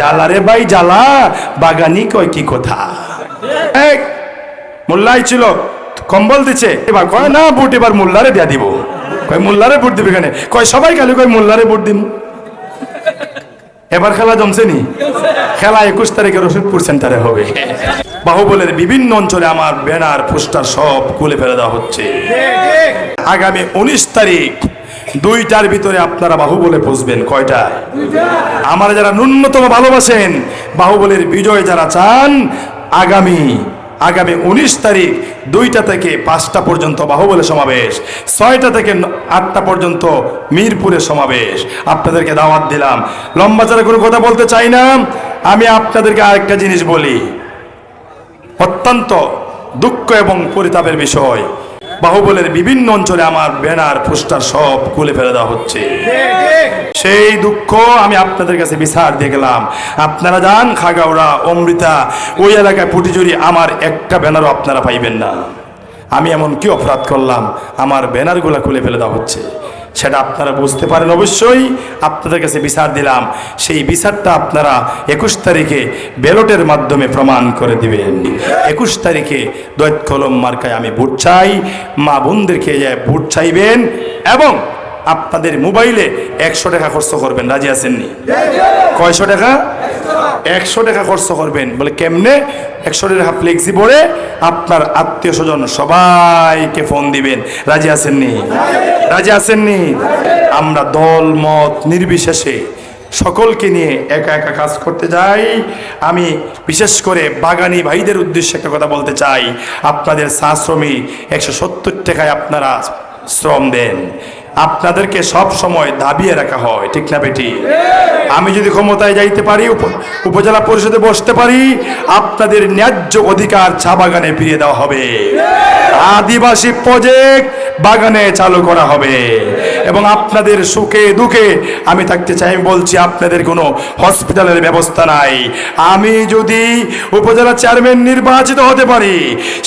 জ্বালা রে ভাই, জ্বালা। বাগানি কয় কি কথা? এক মোল্লাই ছিল, কম্বল দিছে। এবার কয়, না, বুট এবার মোল্লারে দিয়া দিব। কয়, মোল্লারে বুট দিবে কেন? কয়, সবাই খালি কয়, মোল্লারে বুট দিন এবার খেলা জমছে নি? খেলা একুশ তারিখে রশিদপুর সেন্টারে হবে। বাহুবলের বিভিন্ন অঞ্চলে আমার ব্যানার, পোস্টার সব খুলে ফেলে দেওয়া হচ্ছে। আগামী উনিশ তারিখ দুইটার ভিতরে আপনারা বাহুবলে পৌঁছবেন কয়টা আমার যারা ন্যূনতম ভালোবাসেন, বাহুবলের বিজয় যারা চান, আগামী আগামী উনিশ তারিখ দুইটা থেকে পাঁচটা পর্যন্ত বাহুবলে সমাবেশ, ছয়টা থেকে আটটা পর্যন্ত মিরপুরে সমাবেশ। আপনাদেরকে দাওয়াত দিলাম। লম্বা চারা কোনো কথা বলতে চাই না, আমি আপনাদেরকে আরেকটা জিনিস বলি। অত্যন্ত দুঃখ এবং পরিতাপের বিষয়। বাহুবলের বিভিন্ন অঞ্চলে আমার ব্যানার, পোস্টার সব খুলে ফেলে দেওয়া হচ্ছে। সেই দুঃখ আমি আপনাদের কাছে বিচার দেখলাম আপনারা যান খাগাওড়া অমৃতা, ওই এলাকায় পুটিজুরি আমার একটা ব্যানারও আপনারা পাইবেন না। আমি এমন কি অপরাধ করলাম, আমার ব্যানারগুলো খুলে ফেলে দেওয়া হচ্ছে। সেটা আপনারা বুঝতে পারেন অবশ্যই। আপনাদের কাছে বিচার দিলাম। সেই বিচারটা আপনারা একুশ তারিখে ব্যালটের মাধ্যমে প্রমাণ করে দিবেন। একুশ তারিখে দৈত কলম মার্কায় আমি ভোট চাই মা বোনদেরকে যায় ভোট চাইবেন এবং আপনাদের মোবাইলে একশো টাকা খরচ করবেন। রাজি আছেননি কয়শো টাকা? একশো টাকা খরচ করবেন। বলে, কেমনে? একশো টাকা ফ্লেক্সি পরে আপনার আত্মীয় স্বজন সবাইকে ফোন দিবেন। রাজি আছেননি? রাজি আছেননি? আমরা দল, মত, নির্বিশেষে সকলকে নিয়ে একা একা কাজ করতে যাই আমি বিশেষ করে বাগানি ভাইদের উদ্দেশ্যে একটা কথা বলতে চাই। আপনাদের চা শ্রমিক একশো সত্তর টাকায় আপনারা শ্রম দেন। আপনাদেরকে সব সময় দাবিয়ে রাখা হয়, ঠিক না বেটি? আমি যদি ক্ষমতায় যাইতে পারি উপজেলা পরিষদে বসতে পারি, আপনাদের ন্যায্য অধিকার চা বাগানে ফিরিয়ে দেওয়া হবে। আদিবাসী প্রজেক্ট বাগানে চালু করা হবে। এবং আপনাদের সুখে দুঃখে আমি থাকতে চাই। আমি বলছি, আপনাদের কোনো হসপিটালের ব্যবস্থা নাই। আমি যদি উপজেলা চেয়ারম্যান নির্বাচিত হতে পারি,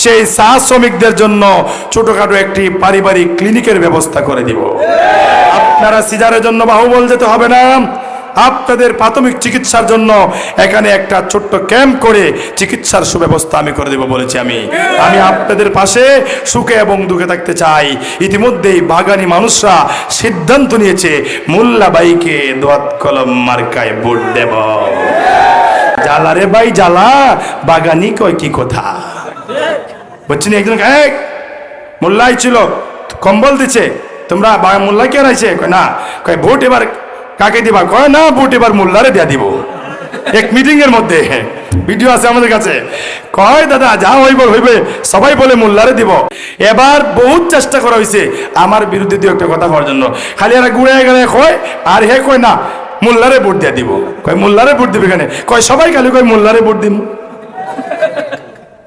সেই চা শ্রমিকদের জন্য ছোটোখাটো একটি পারিবারিক ক্লিনিকের ব্যবস্থা করে দিব। আপনারা সিজারের জন্য বাহুবল যেতে হবে না। আপনাদের প্রাথমিক চিকিৎসার জন্য এখানে একটা ছোট্ট ক্যাম্প করে চিকিৎসার সুব্যবস্থা আমি করে দেব বলেছি আমি। আমি আপনাদের পাশে সুখে এবং দুঃখে থাকতে চাই। ইতিমধ্যেই বাগানি মানুষরা সিদ্ধান্ত নিয়েছে মোল্লাবাইকে দোয়াত কলম মার্কায় ভোট দেব। জ্বালা রে ভাই, জ্বালা, বাগানি কয় কি কথা? বলছি না একজন? এক মোল্লাই ছিল, কম্বল দিছে। তোমরা মোল্লা কে রাইছে না, কয় ভোট এবার কাকে দিবা? কয়, না বুট এবার মোল্লারে দিয়া দিব। এক মিটিং এর মধ্যে ভিডিও আছে আমাদের কাছে। কয়, দাদা, যা হইব, হইবে। সবাই বলে মোল্লারে দিব। এবার বহুত চেষ্টা করা হয়েছে আমার বিরুদ্ধে দু একটা কথা হওয়ার জন্য। খালি এরা গুড়ে গেলে কয়, আর হে কয় না, মোল্লারে ভোট দিয়া দিব। কয়, মোল্লারে ভোট দিবে এখানে? কয়, সবাই খালি কয়, মোল্লারে ভোট দিব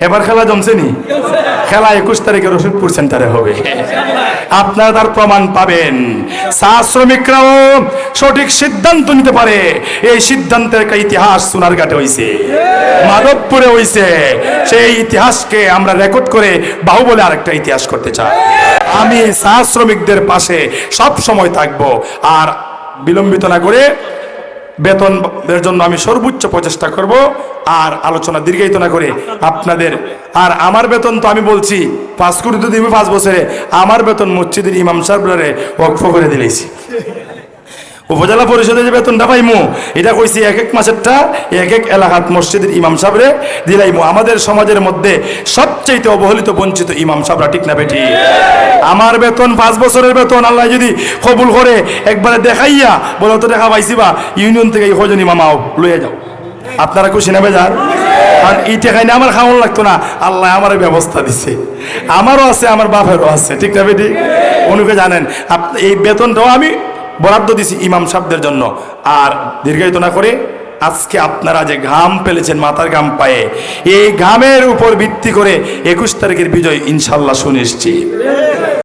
এবার খেলা জমছে নি? খেলা একুশ তারিখে রশিদপুর সেন্টারে হবে। আপনারা তার প্রমাণ পাবেন। চা শ্রমিকরাও সঠিক সিদ্ধান্ত নিতে পারে। এই সিদ্ধান্তের একটা ইতিহাস সোনার ঘাটে হইছে। মাধবপুরে হইছে। সেই ইতিহাসকে আমরা রেকর্ড করে বাহুবলে আরেকটা ইতিহাস করতে চাই। আমি চা শ্রমিকদের পাশে সব সময় থাকব। আর বিলম্বিত না করে বেতনের জন্য আমি সর্বোচ্চ প্রচেষ্টা করব আর আলোচনা দীর্ঘায়িত না করে আপনাদের আর আমার বেতন তো আমি বলছি, পাঁচ কোটি তো দিবে পাঁচ বছরে, আমার বেতন মসজিদের ইমাম সাহেবরে ওয়াকফ করে দিলেছি উপজেলা পরিষদে যে বেতনটা পাইমু, এটা কইছি এক এক মাসেরটা এক এক এলাকার মসজিদের ইমাম সাহেবরে দিলাইমু। আমাদের সমাজের মধ্যে সবচাইতে অবহেলিত বঞ্চিত ইমাম সাহেবরা ঠিক না বেটি আমার বেতন, পাঁচ বছরের বেতন, আল্লাহ যদি কবুল করে একবারে দেখাইয়া বলো তো দেখা পাইছি বা, ইউনিয়ন থেকে হজন ইমামাও লইয়া যাও। আপনারা খুশি নেবে যান কারণ এই টাকায় না আমার খাওয়ানো লাগতো না। আল্লাহ আমার ব্যবস্থা দিছে। আমারও আছে, আমার বাপেরও আছে, ঠিক না বেটি অনুকে জানেন এই বেতনটাও আমি বরাদ্দ দিছি ইমাম সাহেবদের জন্য। আর দীর্ঘায়িত না করে আজকে আপনারা যে ঘাম ফেলেছেন মাথার ঘাম পায়ে, এই ঘামের উপর ভিত্তি করে একুশ তারিখের বিজয় ইনশাল্লাহ সুনিশ্চিত।